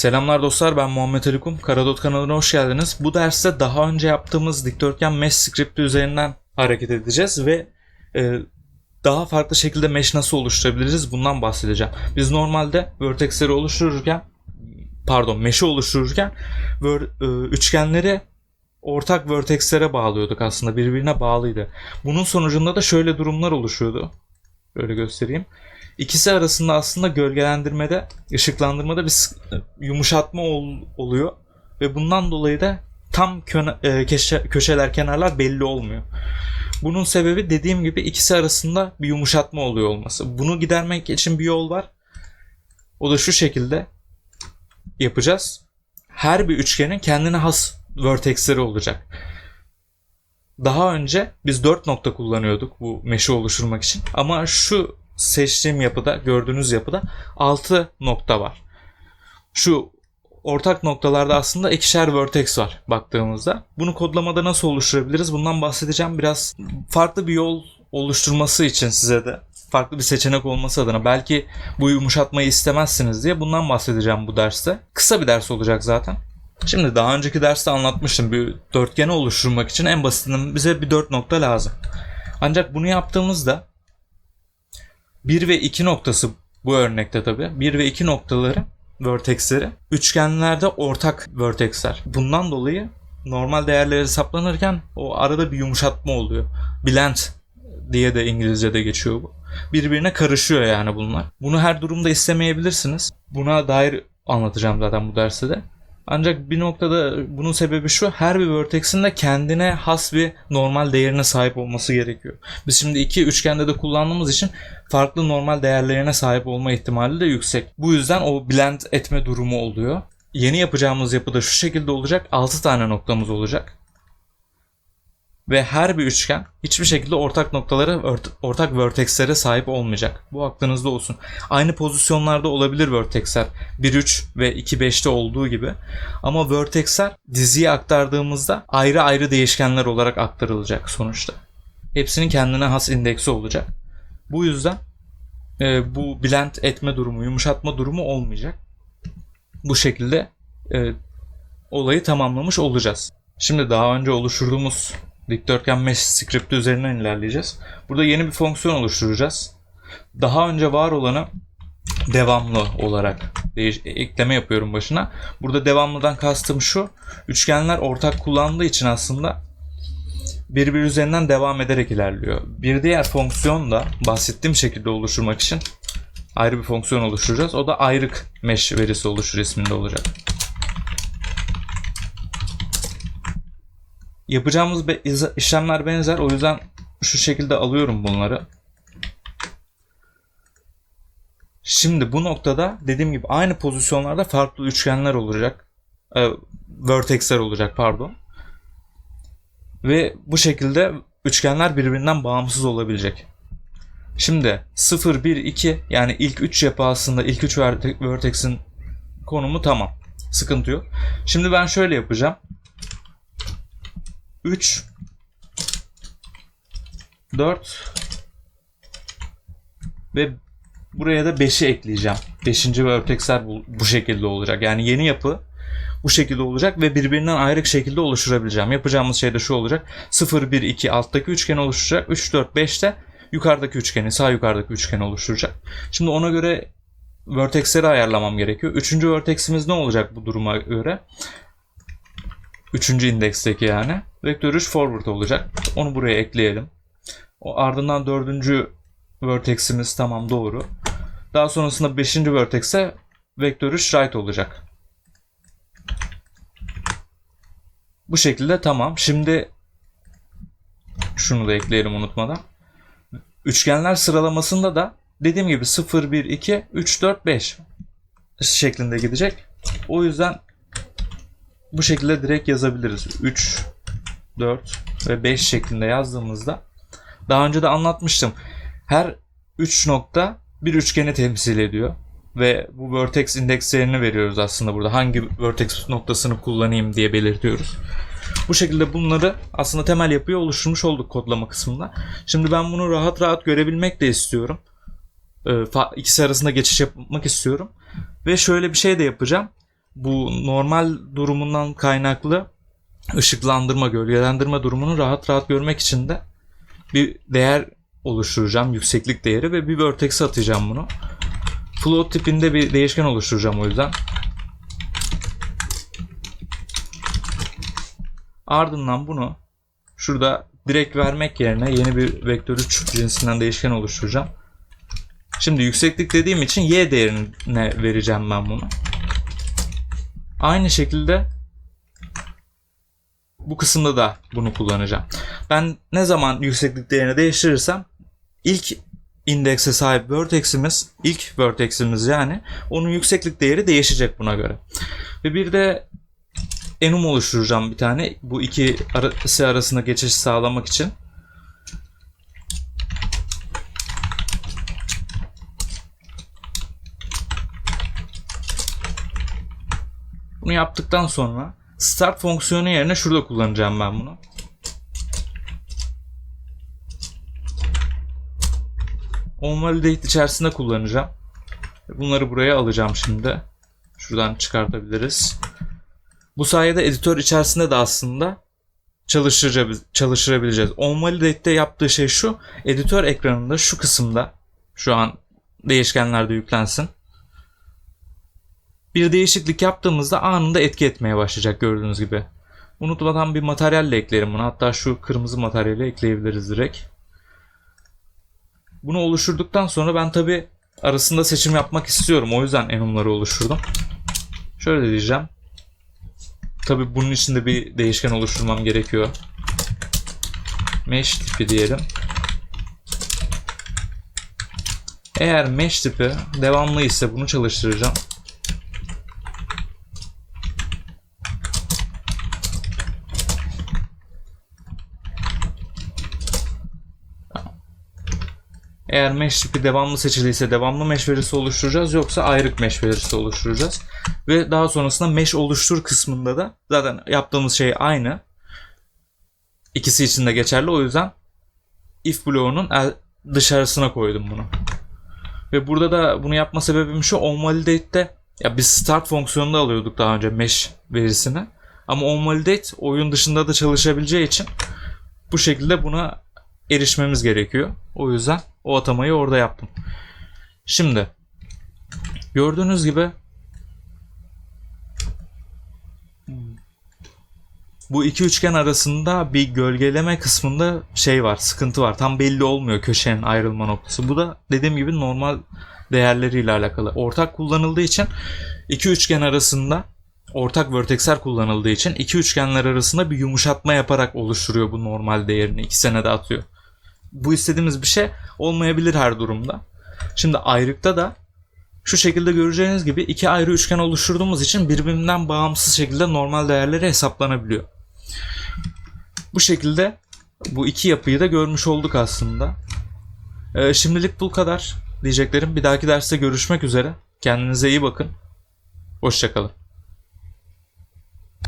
Selamlar dostlar ben Muhammed Alikum. Karadot kanalına hoş geldiniz. Bu derste daha önce yaptığımız dikdörtgen mesh scripti üzerinden hareket edeceğiz ve e, daha farklı şekilde mesh nasıl oluşturabiliriz bundan bahsedeceğim. Biz normalde vertexleri oluştururken pardon mesh'i oluştururken ver- e, üçgenleri ortak vertexlere bağlıyorduk aslında birbirine bağlıydı. Bunun sonucunda da şöyle durumlar oluşuyordu. Böyle göstereyim. İkisi arasında aslında gölgelendirmede, ışıklandırmada bir yumuşatma ol- oluyor ve bundan dolayı da tam köne- e, köşe- köşeler, kenarlar belli olmuyor. Bunun sebebi dediğim gibi ikisi arasında bir yumuşatma oluyor olması. Bunu gidermek için bir yol var. O da şu şekilde yapacağız. Her bir üçgenin kendine has vertexleri olacak. Daha önce biz 4 nokta kullanıyorduk bu meşe oluşturmak için. Ama şu seçtiğim yapıda, gördüğünüz yapıda 6 nokta var. Şu ortak noktalarda aslında ikişer vertex var baktığımızda. Bunu kodlamada nasıl oluşturabiliriz? Bundan bahsedeceğim. Biraz farklı bir yol oluşturması için size de farklı bir seçenek olması adına belki bu yumuşatmayı istemezsiniz diye bundan bahsedeceğim bu derste. Kısa bir ders olacak zaten. Şimdi daha önceki derste anlatmıştım. Bir dörtgeni oluşturmak için en basitinden bize bir dört nokta lazım. Ancak bunu yaptığımızda 1 ve 2 noktası bu örnekte tabi. 1 ve 2 noktaları vertexleri üçgenlerde ortak vertexler. Bundan dolayı normal değerleri hesaplanırken o arada bir yumuşatma oluyor. Blend diye de İngilizce'de geçiyor bu. Birbirine karışıyor yani bunlar. Bunu her durumda istemeyebilirsiniz. Buna dair anlatacağım zaten bu derste de. Ancak bir noktada bunun sebebi şu her bir vertex'in de kendine has bir normal değerine sahip olması gerekiyor. Biz şimdi iki üçgende de kullandığımız için farklı normal değerlerine sahip olma ihtimali de yüksek. Bu yüzden o blend etme durumu oluyor. Yeni yapacağımız yapıda şu şekilde olacak. 6 tane noktamız olacak. Ve her bir üçgen hiçbir şekilde ortak noktalara, ort- ortak vertexlere sahip olmayacak. Bu aklınızda olsun. Aynı pozisyonlarda olabilir vertexler. 1-3 ve 2-5'te olduğu gibi. Ama vertexler diziye aktardığımızda ayrı ayrı değişkenler olarak aktarılacak sonuçta. Hepsinin kendine has indeksi olacak. Bu yüzden e, bu blend etme durumu, yumuşatma durumu olmayacak. Bu şekilde e, olayı tamamlamış olacağız. Şimdi daha önce oluşturduğumuz dikdörtgen mesh scripti üzerinden ilerleyeceğiz. Burada yeni bir fonksiyon oluşturacağız. Daha önce var olanı devamlı olarak değiş- ekleme yapıyorum başına. Burada devamlıdan kastım şu. Üçgenler ortak kullandığı için aslında birbiri üzerinden devam ederek ilerliyor. Bir diğer fonksiyon da bahsettiğim şekilde oluşturmak için ayrı bir fonksiyon oluşturacağız. O da ayrık mesh verisi oluştur isminde olacak. Yapacağımız işlemler benzer. O yüzden şu şekilde alıyorum bunları. Şimdi bu noktada dediğim gibi aynı pozisyonlarda farklı üçgenler olacak. Ee, vertexler olacak pardon. Ve bu şekilde üçgenler birbirinden bağımsız olabilecek. Şimdi 0, 1, 2 yani ilk 3 yapı aslında ilk 3 vertex'in konumu tamam. Sıkıntı yok. Şimdi ben şöyle yapacağım. 3 4 ve buraya da 5'i ekleyeceğim. 5. vertexler bu, bu şekilde olacak. Yani yeni yapı bu şekilde olacak ve birbirinden ayrı şekilde oluşturabileceğim. Yapacağımız şey de şu olacak. 0 1 2 alttaki üçgen oluşturacak. 3 4 5 de yukarıdaki üçgeni, sağ yukarıdaki üçgeni oluşturacak. Şimdi ona göre vertexleri ayarlamam gerekiyor. Üçüncü verteximiz ne olacak bu duruma göre? Üçüncü indeksteki yani. Vektör 3 forward olacak. Onu buraya ekleyelim. O ardından dördüncü verteximiz tamam doğru. Daha sonrasında beşinci vertex'e vektör 3 right olacak. Bu şekilde tamam. Şimdi şunu da ekleyelim unutmadan. Üçgenler sıralamasında da dediğim gibi 0, 1, 2, 3, 4, 5 şeklinde gidecek. O yüzden bu şekilde direkt yazabiliriz. 3, 4 ve 5 şeklinde yazdığımızda daha önce de anlatmıştım. Her 3 nokta bir üçgeni temsil ediyor. Ve bu vertex indekslerini veriyoruz aslında burada. Hangi vertex noktasını kullanayım diye belirtiyoruz. Bu şekilde bunları aslında temel yapıyı oluşturmuş olduk kodlama kısmında. Şimdi ben bunu rahat rahat görebilmek de istiyorum. Ee, ikisi arasında geçiş yapmak istiyorum. Ve şöyle bir şey de yapacağım. Bu normal durumundan kaynaklı ışıklandırma, gölgelendirme durumunu rahat rahat görmek için de bir değer oluşturacağım. Yükseklik değeri ve bir vertex atacağım bunu. Float tipinde bir değişken oluşturacağım o yüzden. Ardından bunu şurada direkt vermek yerine yeni bir vektör 3 cinsinden değişken oluşturacağım. Şimdi yükseklik dediğim için y değerine vereceğim ben bunu. Aynı şekilde bu kısımda da bunu kullanacağım. Ben ne zaman yükseklik değerini değiştirirsem ilk indekse sahip vertex'imiz, ilk vertex'imiz yani onun yükseklik değeri değişecek buna göre. Ve bir de enum oluşturacağım bir tane bu iki arası arasında geçiş sağlamak için. Bunu yaptıktan sonra start fonksiyonu yerine şurada kullanacağım ben bunu. OnValidate içerisinde kullanacağım. Bunları buraya alacağım şimdi. Şuradan çıkartabiliriz. Bu sayede editör içerisinde de aslında çalıştırabileceğiz. OnValidate'de yaptığı şey şu. Editör ekranında şu kısımda şu an değişkenlerde yüklensin. Bir değişiklik yaptığımızda anında etki etmeye başlayacak gördüğünüz gibi. Unutmadan bir materyalle eklerim bunu. Hatta şu kırmızı materyali ekleyebiliriz direkt. Bunu oluşturduktan sonra ben tabi arasında seçim yapmak istiyorum. O yüzden enumları oluşturdum. Şöyle diyeceğim. Tabi bunun için de bir değişken oluşturmam gerekiyor. Mesh tipi diyelim. Eğer mesh tipi devamlı ise bunu çalıştıracağım. Eğer mesh tipi devamlı seçiliyse devamlı mesh verisi oluşturacağız yoksa ayrık mesh verisi oluşturacağız. Ve daha sonrasında mesh oluştur kısmında da zaten yaptığımız şey aynı. İkisi için de geçerli o yüzden if bloğunun dışarısına koydum bunu. Ve burada da bunu yapma sebebim şu onvalidate'de ya biz start fonksiyonunda alıyorduk daha önce mesh verisini. Ama onvalidate oyun dışında da çalışabileceği için bu şekilde buna erişmemiz gerekiyor. O yüzden o atamayı orada yaptım. Şimdi gördüğünüz gibi bu iki üçgen arasında bir gölgeleme kısmında şey var, sıkıntı var. Tam belli olmuyor köşenin ayrılma noktası. Bu da dediğim gibi normal değerleriyle alakalı. Ortak kullanıldığı için iki üçgen arasında ortak vertexler kullanıldığı için iki üçgenler arasında bir yumuşatma yaparak oluşturuyor bu normal değerini. İkisine de atıyor. Bu istediğimiz bir şey olmayabilir her durumda. Şimdi ayrıkta da şu şekilde göreceğiniz gibi iki ayrı üçgen oluşturduğumuz için birbirinden bağımsız şekilde normal değerleri hesaplanabiliyor. Bu şekilde bu iki yapıyı da görmüş olduk aslında. Ee, şimdilik bu kadar diyeceklerim. Bir dahaki derste görüşmek üzere. Kendinize iyi bakın. Hoşçakalın.